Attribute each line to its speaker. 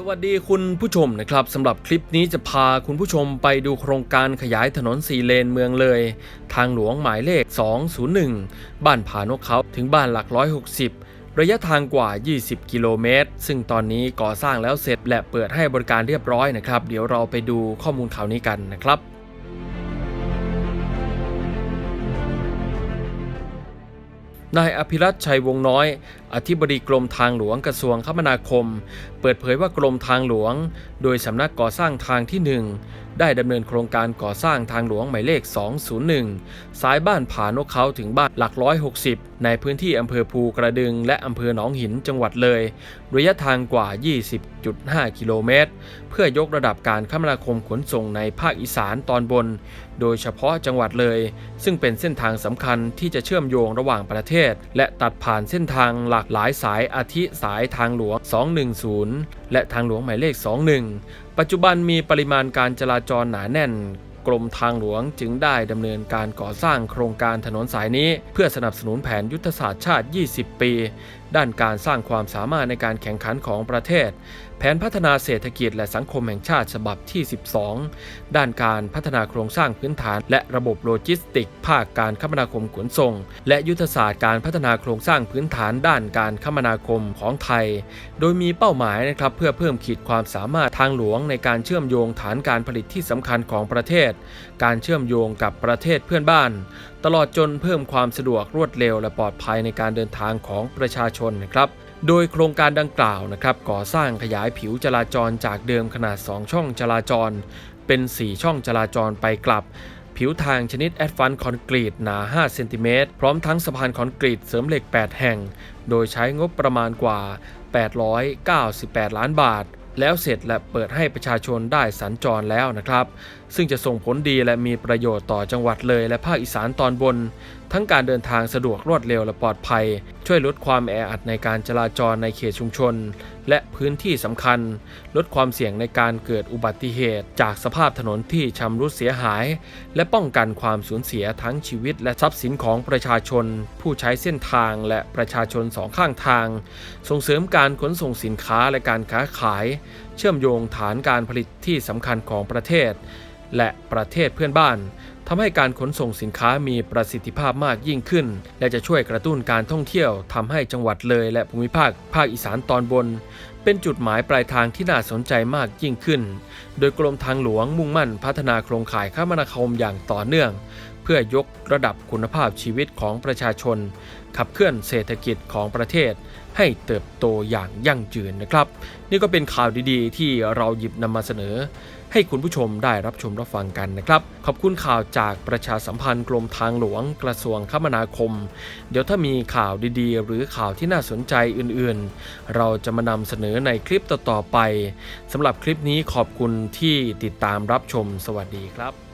Speaker 1: สวัสดีคุณผู้ชมนะครับสำหรับคลิปนี้จะพาคุณผู้ชมไปดูโครงการขยายถนนสี่เลนเมืองเลย ทางหลวงหมายเลข 201 บ้านผานกเขาถึงบ้านหลัก 160 ระยะทางกว่า 20 กิโลเมตร ซึ่งตอนนี้ก่อสร้างแล้วเสร็จและเปิดให้บริการเรียบร้อยนะครับ เดี๋ยวเราไปดูข้อมูลข่าวนี้กันนะครับ นายอภิรัตชัยวงน้อย อธิบดีกรมทางหลวงกระทรวงคมนาคม เปิดเผยว่ากรมทางหลวง โดยสำนักก่อสร้างทางที่ 1 ได้ดำเนินโครงการก่อสร้างทางหลวงหมายเลข 201 สายบ้านผานกเขาถึงบ้านหลัก 160 ในพื้นที่อำเภอภูกระดึง และอำเภอหนองหินจังหวัดเลย ระยะทางกว่า 20.5 กิโลเมตร เพื่อยกระดับการคมนาคมขนส่งในภาคอีสานตอนบน โดยเฉพาะจังหวัดเลย ซึ่งเป็นเส้นทางสำคัญที่จะเชื่อมโยงระหว่างประเทศ และตัดผ่านเส้นทางหลากหลายสายอาทิสายทางหลวง 210 และทางหลวงหมายเลข 21 ปัจจุบันมีปริมาณการจราจรหนาแน่น กรมทางหลวงจึงได้ดำเนินการก่อสร้างโครงการถนนสายนี้ เพื่อสนับสนุนแผนยุทธศาสตร์ชาติ 20 ปีด้านการสร้างความสามารถในการแข่งขันของประเทศ แผนพัฒนาเศรษฐกิจและสังคมแห่งชาติฉบับที่ 12 ด้านการพัฒนาโครงสร้างพื้นฐาน และระบบโลจิสติก ภาคการคมนาคมขนส่ง และยุทธศาสตร์การพัฒนาโครงสร้างพื้นฐาน ด้านการคมนาคมของไทย โดยมีเป้าหมายนะครับเพื่อเพิ่มขีดความสามารถทางหลวงในการเชื่อมโยงฐานการผลิตที่สำคัญของประเทศ การเชื่อมโยงกับประเทศเพื่อนบ้านตลอดจนเพิ่มความสะดวกรวดเร็วและปลอดภัยในการเดินทางของประชาชนนะครับโดยโครงการดังกล่าวนะครับก่อสร้างขยายผิวจราจรจากเดิมขนาด 2 ช่องจราจร เป็น 4 ช่องจราจรไปกลับ ผิวทางชนิดแอดฟันคอนกรีตหนา 5 เซนติเมตรพร้อมทั้งสะพานคอนกรีตเสริมเหล็ก 8 แห่ง โดยใช้งบประมาณกว่า 898 ล้านบาท แล้วเสร็จและเปิดให้ประชาชนได้สัญจรแล้วนะครับ ซึ่งจะส่งผลดีและมีประโยชน์ต่อจังหวัดเลยและภาคอีสานตอนบน ทั้งการเดินทางสะดวกรวดเร็วและปลอดภัย ช่วยลดความแออัดในการจราจรในเขตชุมชน และพื้นที่สำคัญ ลดความเสี่ยงในการเกิดอุบัติเหตุ จากสภาพถนนที่ชำรุดเสียหาย และป้องกันความสูญเสียทั้งชีวิต และทรัพย์สินของประชาชน ผู้ใช้เส้นทางและประชาชนสองข้างทาง ส่งเสริมการขนส่งสินค้าและการค้าขาย เชื่อมโยงฐานการผลิตที่สำคัญของประเทศ และประเทศเพื่อนบ้านทำให้การขนส่งสินค้ามีประสิทธิภาพมากยิ่งขึ้น และจะช่วยกระตุ้นการท่องเที่ยวทำให้จังหวัดเลยและภูมิภาคภาคอีสานตอนบน เป็นจุดหมายปลายทางที่น่าสนใจมากยิ่งขึ้น โดยกรมทางหลวงมุ่งมั่นพัฒนาโครงข่ายคมนาคมอย่างต่อเนื่อง พื่อยกระดับคุณภาพชีวิตของประชาชน ขับเคลื่อนเศรษฐกิจของประเทศ ให้เติบโตอย่างยั่งยืนนะครับ นี่ก็เป็นข่าวดีๆ ที่เราหยิบนำมาเสนอ ให้คุณผู้ชมได้รับชมรับฟังกันนะครับ ขอบคุณข่าวจากประชาสัมพันธ์กรมทางหลวงกระทรวงคมนาคม เดี๋ยวถ้ามีข่าวดีๆ หรือข่าวที่น่าสนใจอื่นๆ เราจะมานำเสนอในคลิปต่อๆไปสำหรับคลิปนี้ขอบคุณที่ติดตามรับชมสวัสดีครับ